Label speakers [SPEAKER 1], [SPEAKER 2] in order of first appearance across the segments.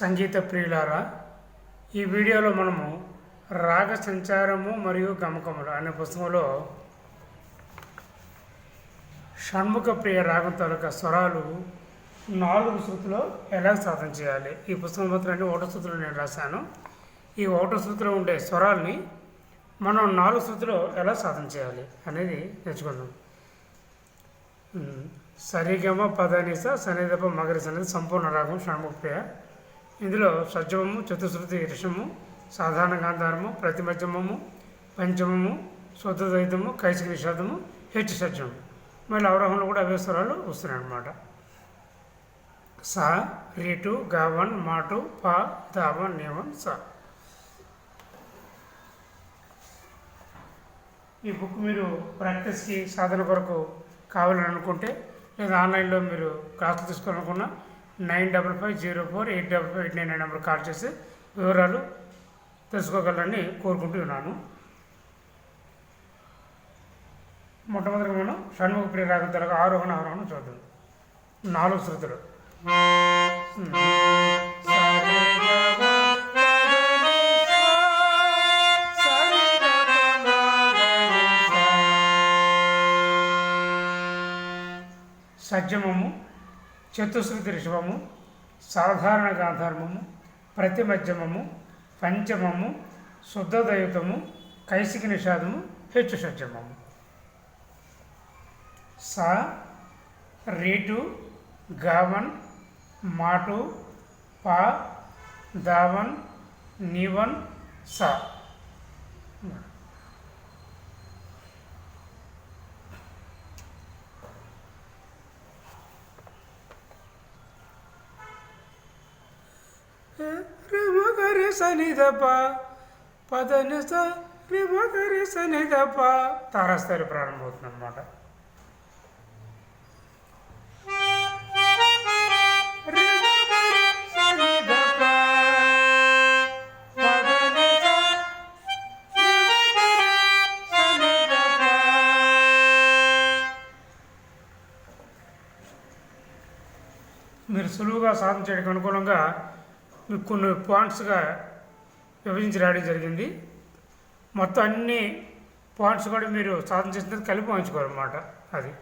[SPEAKER 1] సంగీత ప్రియులారా ఈ వీడియోలో మనము రాగ సంచారము మరియు గమకములు అనే పుస్తకంలో షణ్ముఖ ప్రియ రాగం తాలూకా స్వరాలు నాలుగు శృతిలో ఎలా సాధన చేయాలి? ఈ పుస్తకం మాత్రం అన్ని శృతిలో నేను రాశాను. ఈ ఒకటో శృతిలో ఉండే స్వరాల్ని మనం నాలుగు శృతిలో ఎలా సాధన చేయాలి అనేది నేర్చుకుందాం. సరిగమ పదనిస సనిదప మగరి సన్నది సంపూర్ణ రాగం షణ్ముఖ ప్రియ. ఇందులో సజ్జమము చతుశ్రుతి రిషము సాధారణ గాంధారము ప్రతిమధ్యమము పంచమము శుద్ధద్వైతము కైసిక నిషాదము హెచ్చు సజ్జము. మళ్ళీ అవరోహంలో కూడా అవే స్వరాలు వస్తున్నాయి అన్నమాట సా రీటు గావన్ మాటు పా దావన్ నియమన్ సా. ఈ బుక్ మీరు ప్రాక్టీస్కి సాధన కొరకు కావాలని అనుకుంటే లేదా ఆన్లైన్లో మీరు క్లాసులు తీసుకోవాలనుకున్న nine double five zero four eight double five eight nine nine number call చేసి వివరాలు తెలుసుకోగలరని కోరుకుంటూ ఉన్నాను. మొట్టమొదటిగా మనం షణ్ముఖ ప్రియ రాగం తరగ ఆరోహణ ఆరోహణ చూద్దాం. నాలుగు శృతులు. సజ్జమము చతుశ్రుతి రిషభము సాధారణ గాంధార్మము ప్రతిమధ్యమము పంచమము శుద్ధదయుతము కైసిక నిషాదము హెచ్చు సజ్జమము సా రీటు గావన్ మాటు పా దావన్ నీవన్ సా. రిమగరి సనిదప పదని స రిమగరి సనిదప. తారాస్థాయి ప్రారంభమవుతుంది అనమాట మీరు సులువుగా సాధన చేయడానికి అనుకూలంగా మీకు కొన్ని పాయింట్స్గా విభజించి రాయడం జరిగింది. మొత్తం అన్ని పాయింట్స్ కూడా మీరు సాధన చేసిన తర్వాత కలిపి ఉంచుకోవాలన్నమాట అది.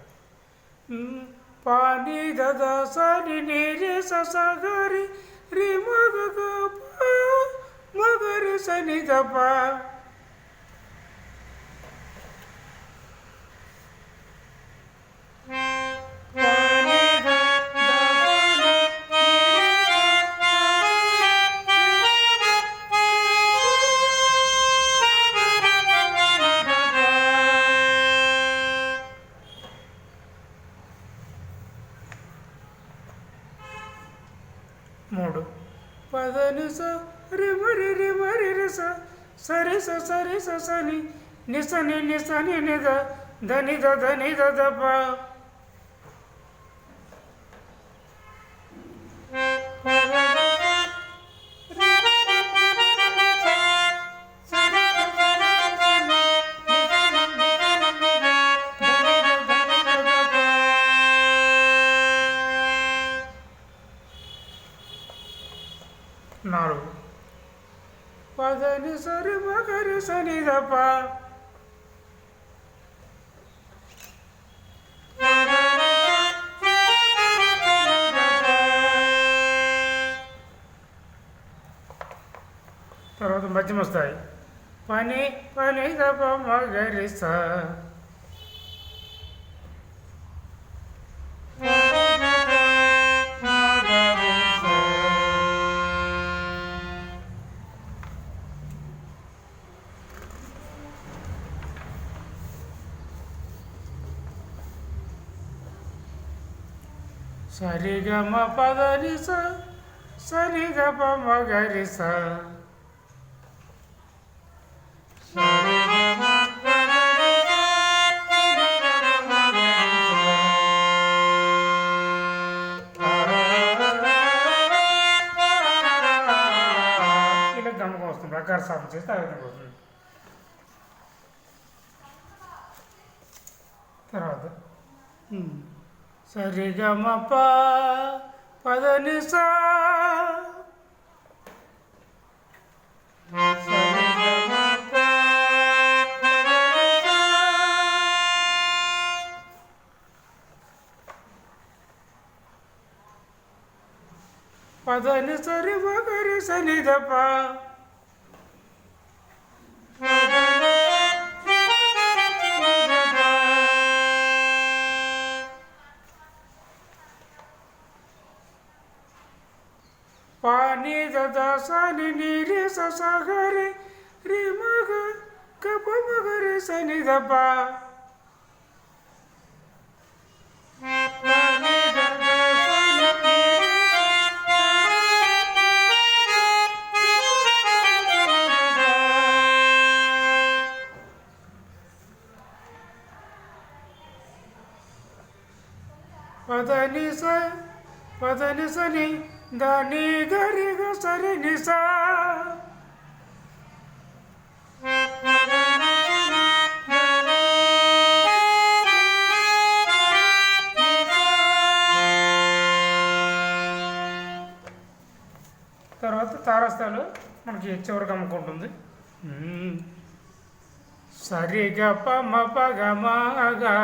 [SPEAKER 1] పాని దద సని నీరి ససగరి రి మగ మగరి సని దప సరి స సరి స సని నిస ని నిస ని ని ద ధని ద ధని ద ద ప నాలుగు పదని సరి మగరి సని దప తర్వాత మధ్యమ స్థాయి పని పని దప మగరి సరిగమ పదని స సరిగమ మగరి మగరి ఇలా గమకం వస్తుంది ప్రకార సాధన చేస్తే ఆ విధంగా వస్తుంది. சரிகமப பதனிசா పదని సరి ఒకరి సనిదపా దప పాని దద సని నీరి సగరి రి మగ కప మగరి సని దప పాని దద సని నీరి పదని స పదని సని దాని గరిగ సరి నిసా తర్వాత తారస్థాలు మనకి చివరికి అమ్ముకుంటుంది సరిగా పమ పగమగా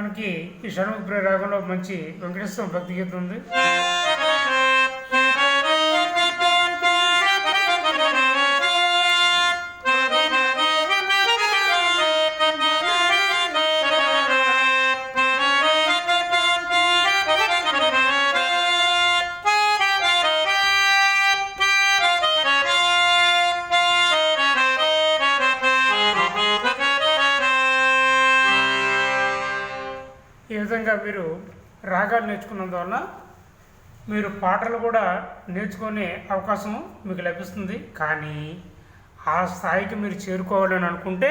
[SPEAKER 1] మనకి ఈ షణ్ముఖ రాగంలో మంచి వెంకటేశ్వర భక్తి గీతం ఉంది. ఈ విధంగా మీరు రాగాలు నేర్చుకున్నందువల్ల మీరు పాటలు కూడా నేర్చుకునే అవకాశం మీకు లభిస్తుంది. కానీ ఆ స్థాయికి మీరు చేరుకోవాలని అనుకుంటే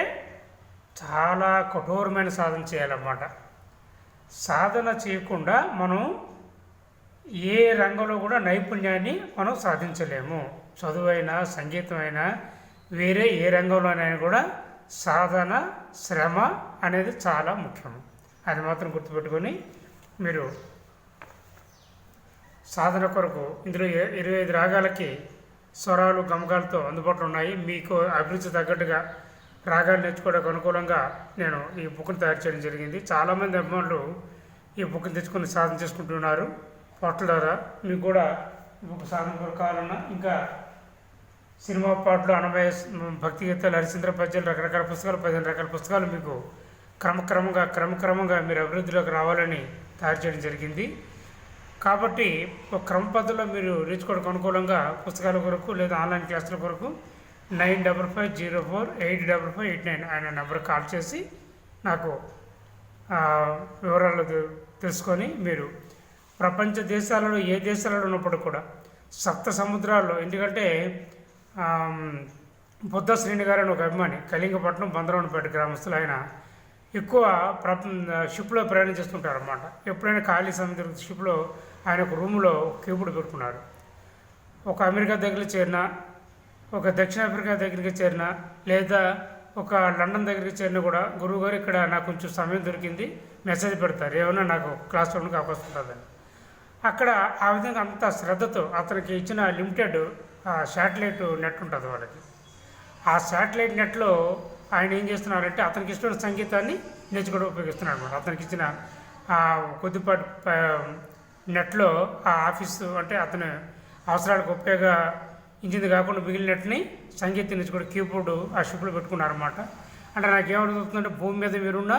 [SPEAKER 1] చాలా కఠోరమైన సాధన చేయాలన్నమాట. సాధన చేయకుండా మనం ఏ రంగంలో కూడా నైపుణ్యాన్ని మనం సాధించలేము. చదువైనా సంగీతమైనా వేరే ఏ రంగంలోనైనా కూడా సాధన శ్రమ అనేది చాలా ముఖ్యం. అది మాత్రం గుర్తుపెట్టుకొని మీరు సాధన కొరకు ఇందులో ఇరవై ఐదు రాగాలకి స్వరాలు గమకాలతో అందుబాటులో ఉన్నాయి. మీకు అభిరుచి తగ్గట్టుగా రాగాలు నేర్చుకోవడానికి అనుకూలంగా నేను ఈ బుక్ను తయారు చేయడం జరిగింది. చాలామంది అభిమానులు ఈ బుక్ని తెచ్చుకొని సాధన చేసుకుంటున్నారు. పాటల ద్వారా మీకు కూడా బుక్ సాధన కొరకు కావాలన్నా ఇంకా సినిమా పాటలు అనభయ భక్తి గీతాలు హరిశ్చంద్ర పద్యాలు రకరకాల పుస్తకాలు పదిహేను రకాల పుస్తకాలు మీకు క్రమక్రమంగా క్రమక్రమంగా మీరు అభివృద్ధిలోకి రావాలని తయారు చేయడం జరిగింది. కాబట్టి క్రమ పద్ధతిలో మీరు నేర్చుకోవడానికి అనుకూలంగా పుస్తకాల కొరకు లేదా ఆన్లైన్ క్లాసుల కొరకు nine double five zero four eight double five eight nine ఆయన నెంబర్ కాల్ చేసి నాకు వివరాలు తెలుసుకొని మీరు ప్రపంచ దేశాలలో ఏ దేశాలలో ఉన్నప్పుడు కూడా సప్త సముద్రాల్లో ఎందుకంటే బుద్ధ శ్రేణి గారు అని ఒక అభిమాని కళింగపట్నం బందరవనపేట గ్రామస్తులు ఆయన ఎక్కువ ప్రప షిప్లో ప్రయాణం చేస్తుంటారు అనమాట ఎప్పుడైనా ఖాళీ సమయం షిప్లో ఆయన ఒక రూమ్లో కీబోర్డ్ పెట్టుకున్నారు. ఒక అమెరికా దగ్గర చేరిన ఒక దక్షిణాఫ్రికా దగ్గరికి చేరిన లేదా ఒక లండన్ దగ్గరికి చేరిన కూడా గురువు గారు ఇక్కడ నాకు కొంచెం సమయం దొరికింది మెసేజ్ పెడతారు. ఏమైనా నాకు క్లాస్ రూమ్కి అవకాశం ఉంటుందని. అక్కడ ఆ విధంగా అంత శ్రద్ధతో అతనికి ఇచ్చిన లిమిటెడ్ శాటిలైట్ నెట్ ఉంటుంది వాళ్ళకి. ఆ శాటిలైట్ నెట్లో ఆయన ఏం చేస్తున్నారంటే అతనికి ఇష్టమైన సంగీతాన్ని నేర్చుకోవడం ఉపయోగిస్తున్నాడు అనమాట అతనికి ఇచ్చిన ఆ కొద్దిపాటి నెట్లో ఆ ఆఫీసు అంటే అతని అవసరాలకు ఉపయోగ కాకుండా మిగిలిన నెట్ని సంగీతం నేర్చుకోవడం కీబోర్డు ఆ షిప్లో పెట్టుకున్నారన్నమాట అంటే నాకు ఏమడుగుతుందంటే భూమి మీద మీరున్న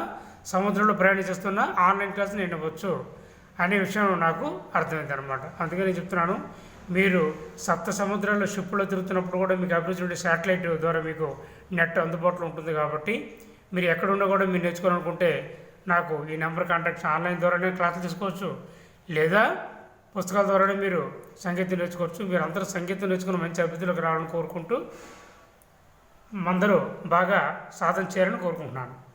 [SPEAKER 1] సముద్రంలో ప్రయాణం చేస్తున్న ఆన్లైన్ క్లాస్ నేను ఇవ్వచ్చు అనే విషయం నాకు అర్థమైంది అనమాట అందుకే నేను చెప్తున్నాను మీరు సప్త సముద్రాల్లో షిప్పులో తిరుగుతున్నప్పుడు కూడా మీకు అభిరుచి ఉండే శాటిలైట్ ద్వారా మీకు నెట్ అందుబాటులో ఉంటుంది కాబట్టి మీరు ఎక్కడున్నా కూడా మీరు నేర్చుకోవాలనుకుంటే నాకు ఈ నెంబర్ కాంటాక్ట్ ఆన్లైన్ ద్వారానే క్లాసులు తీసుకోవచ్చు. లేదా పుస్తకాల ద్వారానే మీరు సంగీతం నేర్చుకోవచ్చు. మీరు అందరూ సంగీతం నేర్చుకుని మంచి అభివృద్ధిలోకి రావాలని కోరుకుంటూ అందరూ బాగా సాధన చేయాలని కోరుకుంటున్నాను.